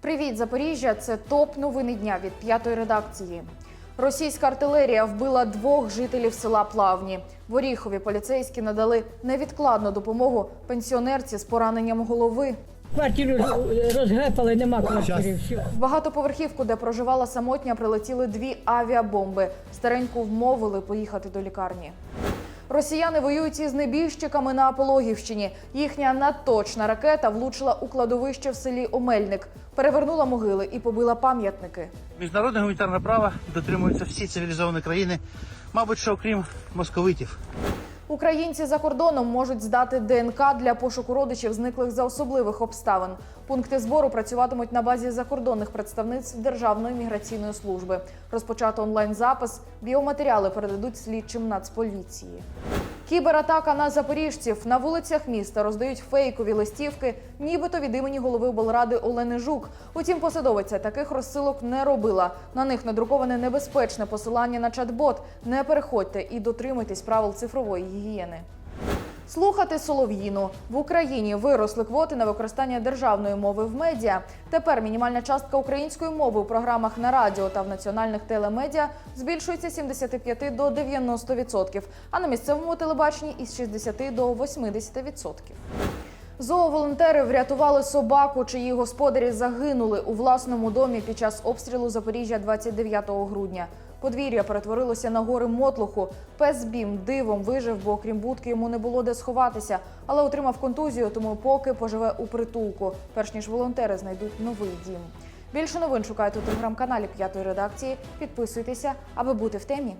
Привіт, Запоріжжя! Це топ новини дня від п'ятої редакції. Російська артилерія вбила двох жителів села Плавні. В Оріхові поліцейські надали невідкладну допомогу пенсіонерці з пораненням голови. Квартиру розгепали, нема квартири. В багатоповерхівку, де проживала самотня, прилетіли дві авіабомби. Стареньку вмовили поїхати до лікарні. Росіяни воюють із небіжчиками на Апологівщині. Їхня надточна ракета влучила у кладовище в селі Омельник, перевернула могили і побила пам'ятники. Міжнародне гуманітарне право дотримуються всі цивілізовані країни, мабуть, що окрім московитів. Українці за кордоном можуть здати ДНК для пошуку родичів зниклих за особливих обставин. Пункти збору працюватимуть на базі закордонних представництв Державної міграційної служби. Розпочато онлайн-запис. Біоматеріали передадуть слідчим Нацполіції. Кібератака на запоріжців на вулицях міста роздають фейкові листівки, нібито від імені голови облради Олени Жук. Утім, посадовиця таких розсилок не робила. На них надруковане небезпечне посилання на чат-бот. Не переходьте і дотримуйтесь правил цифрової гігієни. Слухати солов'їну в Україні виросли квоти на використання державної мови в медіа. Тепер мінімальна частка української мови у програмах на радіо та в національних телемедіа збільшується з 75 до 90%, а на місцевому телебаченні із 60 до 80%. Зооволонтери врятували собаку, чиї господарі загинули у власному домі під час обстрілу Запоріжжя 29 грудня. Подвір'я перетворилося на гори мотлуху. Пес Бім дивом вижив, бо окрім будки йому не було де сховатися, але отримав контузію, тому поки поживе у притулку, перш ніж волонтери знайдуть новий дім. Більше новин шукайте у телеграм-каналі п'ятої редакції. Підписуйтеся, аби бути в темі.